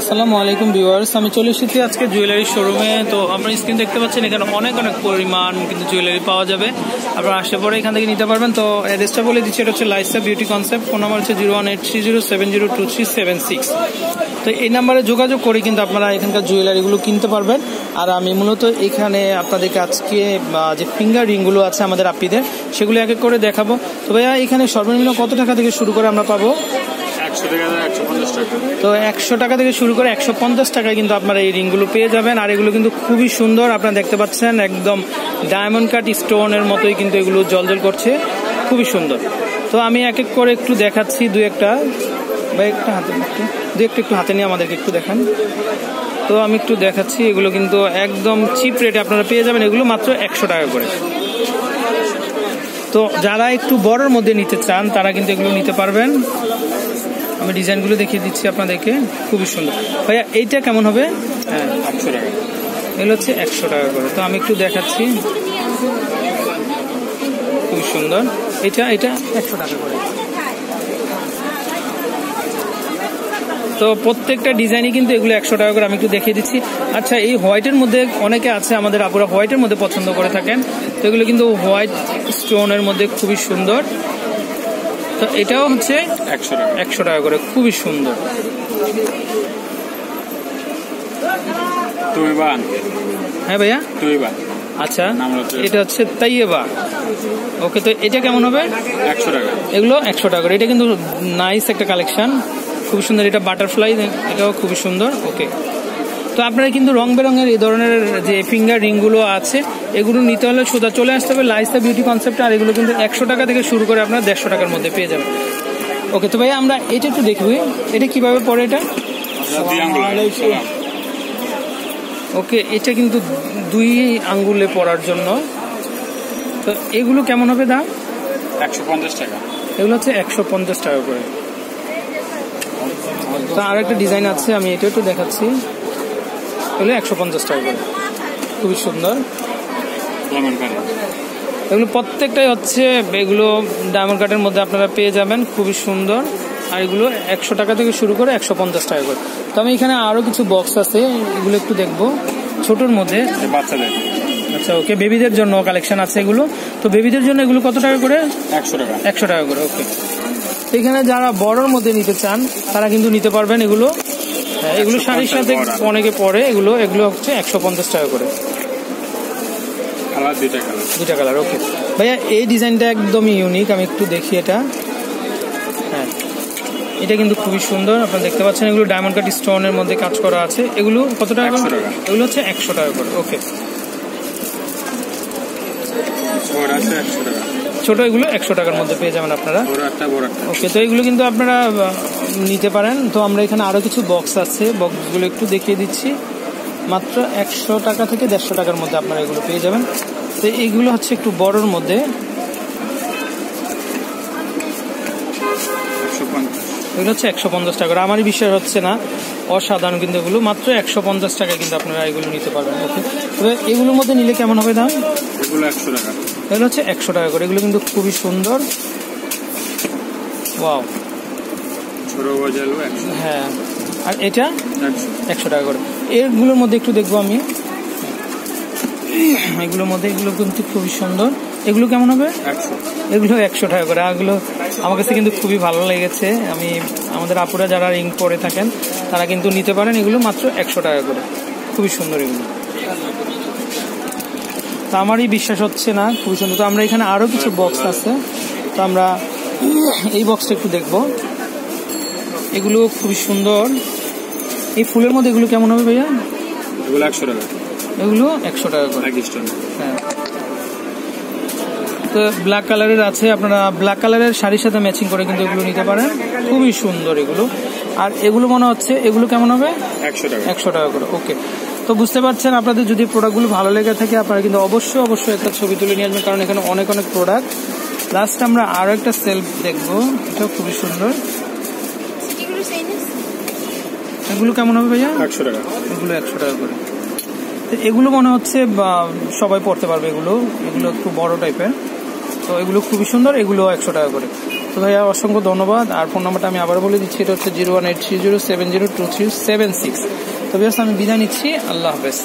আসসালামু আলাইকুম ভিউয়ার্স, আমি চলে এসেছি আজকে জুয়েলারি শোরুমে। তো আপনার স্ক্রিন দেখতে পাচ্ছেন, এখানে অনেক অনেক পরিমাণ কিন্তু জুয়েলারি পাওয়া যাবে। আপনারা আসলে পরে এখান থেকে নিতে পারবেন। তো অ্যাড্রেসটা বলে দিচ্ছি, এটা হচ্ছে লাইসা বিউটি কনসেপ্ট ফোন নাম্বার হচ্ছে zero one eight three zero seven zero two three seven six তো এই নাম্বারে যোগাযোগ করে কিন্তু আপনারা এখানকার জুয়েলারিগুলো কিনতে পারবেন। আর আমি মূলত এখানে আপনাদেরকে আজকে যে ফিঙ্গার রিংগুলো আছে আমাদের আপিদের, সেগুলো এক এক করে দেখাবো। তো ভাইয়া, এখানে সর্বনিম্ন কত টাকা থেকে শুরু করে আমরা পাবো? তো একশো টাকা থেকে শুরু করে একশো পঞ্চাশ টাকায় কিন্তু আপনারা এই রিংগুলো পেয়ে যাবেন। আর এগুলো কিন্তু খুবই সুন্দর, আপনারা দেখতে পাচ্ছেন একদম ডায়মন্ড কাট স্টোনের মতোই কিন্তু এগুলো জলজল করছে, খুবই সুন্দর। তো আমি এক এক করে একটু দেখাচ্ছি দু একটা। বা একটা হাতে দু একটা একটু হাতে নিয়ে আমাদেরকে একটু দেখান। তো আমি একটু দেখাচ্ছি, এগুলো কিন্তু একদম চিপ রেটে আপনারা পেয়ে যাবেন। এগুলো মাত্র একশো টাকা করে। তো যারা একটু বড়র মধ্যে নিতে চান, তারা কিন্তু এগুলো নিতে পারবেন। আমি ডিজাইনগুলো দেখিয়ে দিচ্ছি আপনাদেরকে। খুবই সুন্দর। ভাইয়া এইটা কেমন হবে? হ্যাঁ টাকা। এগুলো হচ্ছে একশো টাকা করে। তো আমি একটু দেখাচ্ছি। খুবই সুন্দর। এটা এটা? একশো টাকা করে। তো প্রত্যেকটা ডিজাইনই কিন্তু এগুলো একশো টাকা করে আমি একটু দেখিয়ে দিচ্ছি। আচ্ছা এই হোয়াইটের মধ্যে অনেকে আছে আমাদের আপুরা হোয়াইটের মধ্যে পছন্দ করে থাকেন। তো এগুলো কিন্তু হোয়াইট স্টোনের মধ্যে খুবই সুন্দর। তো এটাও হচ্ছে একশো টাকা। একশো টাকা করে খুবই সুন্দর। হ্যাঁ ভাইয়া? আচ্ছা এটা হচ্ছে তাইয়েবা ওকে তো এটা কেমন হবে? একশো টাকা। এগুলো একশো টাকা করে। এটা কিন্তু নাইস একটা কালেকশন খুবই সুন্দর এটা বাটারফ্লাই এটাও খুবই সুন্দর। ওকে। তো আপনারা কিন্তু রং বেরঙের এই ধরনের যে ফিঙ্গার রিংগুলো আছে এগুলো নিতে হলে সোজা চলে আসতে হবে লাইসা বিউটি কনসেপ্ট আর এগুলো কিন্তু একশো টাকা থেকে শুরু করে আপনারা দেড়শো টাকার মধ্যে পেয়ে যাবেন। ওকে তো ভাই আমরা এটা একটু দেখবি এটা কীভাবে পড়ে এটা। ওকে এটা কিন্তু দুই আঙ্গুলে পড়ার জন্য। তো এগুলো কেমন হবে দাম? একশো পঞ্চাশ টাকা। এগুলো হচ্ছে একশো পঞ্চাশ টাকা করে। তো আর একটা ডিজাইন আছে আমি এটা একটু দেখাচ্ছি। এগুলো একশো পঞ্চাশ টাকা করে। খুবই সুন্দর। এগুলো প্রত্যেকটাই হচ্ছে এগুলো ডায়মন্ড কাটের মধ্যে আপনারা পেয়ে যাবেন। খুবই সুন্দর। আর এগুলো একশো টাকা থেকে শুরু করে একশো পঞ্চাশ টাকা করে। তো আমি এখানে আরও কিছু বক্স আছে এগুলো একটু দেখব। ছোটোর মধ্যে। বাচ্চাদের। আচ্ছা ওকে বেবিদের জন্য কালেকশন আছে এগুলো। তো বেবিদের জন্য এগুলো কত টাকা করে? একশো টাকা। একশো টাকা করে ওকে এখানে যারা বড়র মধ্যে নিতে চান তারা কিন্তু নিতে পারবেন এগুলো। এগুলো শাড়ির সাথে। অনেকে পরে এগুলো এগুলো হচ্ছে একশো পঞ্চাশ টাকা করে। দুইটা কালার। ওকে। ভাইয়া এই ডিজাইনটা একদমই ইউনিক আমি একটু দেখি এটা। হ্যাঁ এটা কিন্তু খুবই সুন্দর আপনারা দেখতে পাচ্ছেন এগুলো ডায়মন্ড কাট স্টোনের মধ্যে কাজ করা আছে। এগুলো কত টাকা করে? এগুলো হচ্ছে একশো টাকা করে ওকে। ছোট এগুলো একশো টাকার মধ্যে পেয়ে যাবেন আপনারা। ওকে তো এগুলো কিন্তু আপনারা নিতে পারেন। তো আমরা এখানে আরও কিছু বক্স আছে। বক্সগুলো একটু দেখিয়ে দিচ্ছি। মাত্র একশো টাকা থেকে দেড়শো টাকার মধ্যে আপনারা এগুলো পেয়ে যাবেন। তো এইগুলো হচ্ছে একটু বড়র মধ্যে। এগুলো হচ্ছে একশো পঞ্চাশ টাকা করে। আমারই বিষয় হচ্ছে না। অসাধারণ কিন্তু এগুলো। মাত্র একশো পঞ্চাশ টাকায় কিন্তু আপনারা এগুলো নিতে পারবেন। ওকে। তবে এগুলোর মধ্যে নিলে কেমন হবে দাম? এগুলো একশো টাকা। এগুলো হচ্ছে একশো টাকা করে। এগুলো কিন্তু খুবই সুন্দর। ওয়াও। ছোট বাজালো একশো। হ্যাঁ। আর এটা? একশো। টাকা করে। এগুলোর মধ্যে একটু দেখব আমি। এগুলোর মধ্যে এগুলো কিন্তু খুবই সুন্দর। এগুলো কেমন হবে? এগুলো একশো টাকা করে। এগুলো আমার কাছে কিন্তু খুবই ভালো লেগেছে। আমি আমাদের আপুরা যারা রিং করে থাকেন তারা কিন্তু নিতে পারেন এগুলো মাত্র একশো টাকা করে। খুবই সুন্দর এগুলো। তো আমারই বিশ্বাস হচ্ছে না খুবই সুন্দর। তো আমরা এখানে আরও কিছু বক্স আছে। তো আমরা এই বক্সটা একটু দেখব। এগুলো খুবই সুন্দর। এই ফুলের মধ্যে এগুলো কেমন হবে ভাইয়া? এগুলো একশো টাকা। এগুলো একশো টাকা করে। হ্যাঁ। তো ব্ল্যাক কালারের আছে আপনারা ব্ল্যাক কালারের শাড়ির সাথে ম্যাচিং করে কিন্তু এগুলো নিতে পারেন। খুবই সুন্দর এগুলো। আর এগুলো মনে হচ্ছে এগুলো কেমন হবে? একশো টাকা। একশো টাকা করে ওকে তো বুঝতে পারছেন আপনাদের যদি প্রোডাক্টগুলো ভালো লেগে থাকে আপনারা কিন্তু অবশ্যই অবশ্যই একটা ছবি তুলে নিয়ে আসবেন কারণ এখানে অনেক অনেক প্রোডাক্ট লাস্ট আমরা আরও একটা সেলফ দেখব এটাও খুবই সুন্দর এগুলো চাইনিজ এগুলো কেমন হবে ভাইয়া? একশো টাকা। এগুলো একশো টাকা করে। তো এগুলো মনে হচ্ছে সবাই পড়তে পারবে এগুলো। এগুলো একটু বড় টাইপের। তো এগুলো খুবই সুন্দর এগুলো একশো টাকা করে। তো ভাইয়া অসংখ্য ধন্যবাদ। আর ফোন নাম্বারটা আমি আবার বলে দিচ্ছি এটা হচ্ছে zero one eight three zero seven zero two three seven six. তো আমি বিদায় নিচ্ছি। আল্লাহ হাফেজ।